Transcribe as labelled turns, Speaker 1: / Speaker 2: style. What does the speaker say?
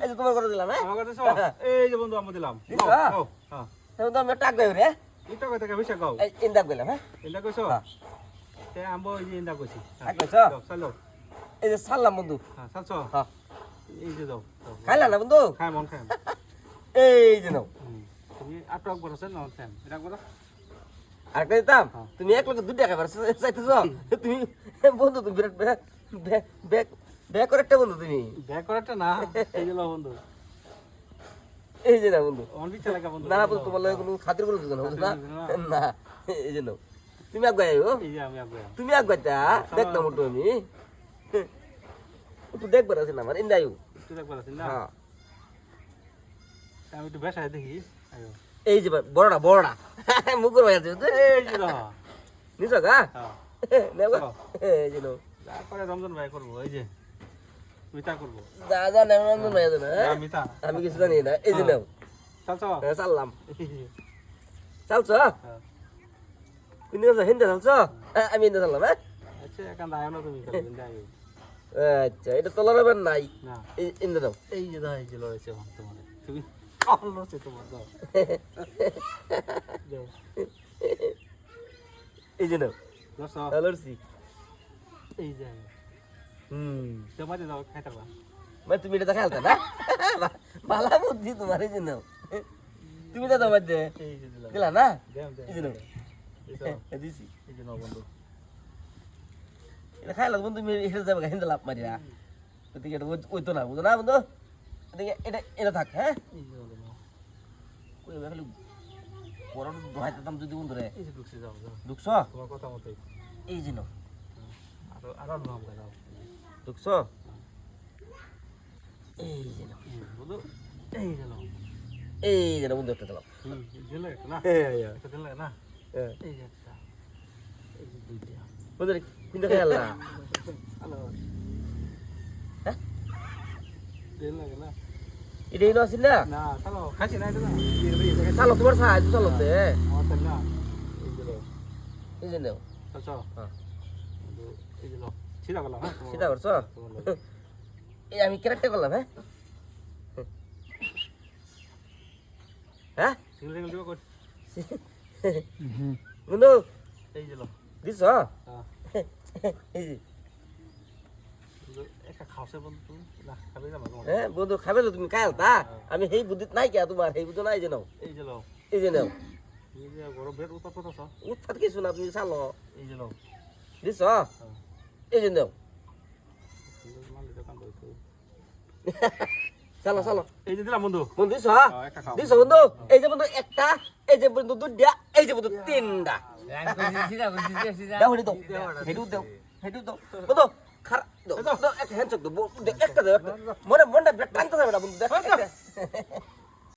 Speaker 1: এই যে করে হ্যাঁ?
Speaker 2: যে বন্ধু হ্যাঁ?
Speaker 1: টাক হ্যাঁ। হ্যাঁ।
Speaker 2: হ্যাঁ? সালছো
Speaker 1: হ্যাঁ।
Speaker 2: এই যে দাও।
Speaker 1: খাইলা না বন্ধু?
Speaker 2: খাই মন খাই
Speaker 1: এই যে নাও।
Speaker 2: তুমি আটক বড় না খাই এটা বড়
Speaker 1: আর
Speaker 2: হ্যাঁ।
Speaker 1: তুমি এক লোক দুটা খাবার চাইতেছ? তুমি বন্ধু তুমি বিরাট বে- বে- বে- বে করে একটা বন্ধু তুমি।
Speaker 2: ব্যাগ করাটা না এই বন্ধু
Speaker 1: এই যে না বন্ধু।
Speaker 2: অন বিচা বন্ধু।
Speaker 1: না বন্ধু তোমার লগে কোনো খাতির করে দিত না না? না। এই যে তুমি আগুয়াই তুমি আগুয়াইতা দেখতাম ওটু আমি। একটু দেখবার আছে না আমার ইন্দাইও
Speaker 2: তুই দেখবার আছিস না?
Speaker 1: হ্যাঁ।
Speaker 2: আমি একটু বেসায় দেখি। আয়ো।
Speaker 1: এই যে বড়টা বড়টা। মুকুর ভাই আছে
Speaker 2: এই যে দাও।
Speaker 1: নিছ গা? নেবা এই যে নাও।
Speaker 2: তারপরে রমজান ভাই করব এই যে মিতা করব।
Speaker 1: যা যা নেব নন্দন ভাই আছে না
Speaker 2: না, মিতা।
Speaker 1: আমি কিছু জানি না এই যে নাও।
Speaker 2: চালছ
Speaker 1: হ্যাঁ, চাললাম। চালছ?
Speaker 2: হ্যাঁ।
Speaker 1: তুমি নিয়ে হিন্দে চালছ? হ্যাঁ, আমি হিন্দে চাললাম হ্যাঁ?
Speaker 2: আচ্ছা এখান আয় না তুমি খালি বিন্দা আয়ো।
Speaker 1: আচ্ছা এটা তোলার হবে নাই।
Speaker 2: না।
Speaker 1: এই ইন্দে দাও।
Speaker 2: এই যে দাও এই যে লড়েছে আমার তোমার তুমি লড়ছে তোমার দাও। দাও।
Speaker 1: এই যে নাও।
Speaker 2: দশ
Speaker 1: লড়ছি।
Speaker 2: এই যে
Speaker 1: হুম।
Speaker 2: জমাতে দাও খাইতে পারবা
Speaker 1: মানে তুমি এটা খেলতে না? ভালো বুদ্ধি তোমার এই যে নাও তুমি তো তোমার দে। দিলা না? এই যে নাও।
Speaker 2: এই যে
Speaker 1: এ দিছি।
Speaker 2: এই যে বন্ধু।
Speaker 1: এটা খাইলা বন্ধু তুমি এটা যাবে হিন্দে লাভ মারিয়া। ওদিকে এটা ওই- ওই তো না বুঝো না বন্ধু? এদিকে এটা এটা থাক হ্যাঁ? খালি বড় দোহাইতাম যদি বন্ধু রে
Speaker 2: ঢুকছে তোমার কথা মতোই।
Speaker 1: এই যে নাও
Speaker 2: আরও আরও নাম দাও
Speaker 1: ঢুকছ এই
Speaker 2: এই বন্ধু এই যে
Speaker 1: এই যে নাও বন্ধু একটা দিলাম হ্যাঁ হ্যাঁ
Speaker 2: এই যে একটা। এই যে দুইটা।
Speaker 1: বন্ধু কিন্তু হ্যাঁ?
Speaker 2: দিলে না?
Speaker 1: এটা ইনো আছিল না?
Speaker 2: খাইছি না এটা
Speaker 1: চালো তোমার সাহায্য চালো তে
Speaker 2: আমার না। এই যে
Speaker 1: নাও।
Speaker 2: চল চল।
Speaker 1: হ্যাঁ।
Speaker 2: সিধা করলাম হ্যাঁ
Speaker 1: সিধা করছ? এই আমি ক্যারেক্টার করলাম হ্যাঁ? হ্যাঁ?
Speaker 2: সিঙ্গেল সিঙ্গেল দিব কর
Speaker 1: বন্ধু
Speaker 2: এই যে
Speaker 1: দিছ?
Speaker 2: হ্যাঁ। বন্ধু, তুমি খাবে তোমার
Speaker 1: হ্যাঁ তো তুমি তা? আমি সেই বুদ্ধিত নাই কে তোমার সেই বুদ্ধি নাই যে নাও।
Speaker 2: এই যে লো।
Speaker 1: এই যে নাও। উৎপাত কিছু না তুমি চালো।
Speaker 2: এই যে লো।
Speaker 1: দিছ?
Speaker 2: হ্যাঁ।
Speaker 1: এই যে
Speaker 2: বইতো
Speaker 1: চালো চালো
Speaker 2: এই যে দিলাম বন্ধু
Speaker 1: বন্ধু দিছ
Speaker 2: হ্যাঁ,
Speaker 1: দিছ বন্ধু এই যে বন্ধু একটা এই যে বন্ধু দুটা এই যে বন্ধু তিনটা দাও হেডি দাও হেডু দাও হেডু দাও বন্ধু খারা দাও দাও একটা হ্যান্ডশক দাও একটা দাও একটা মনে মনটা টানতে যাবে না বন্ধু দেখ।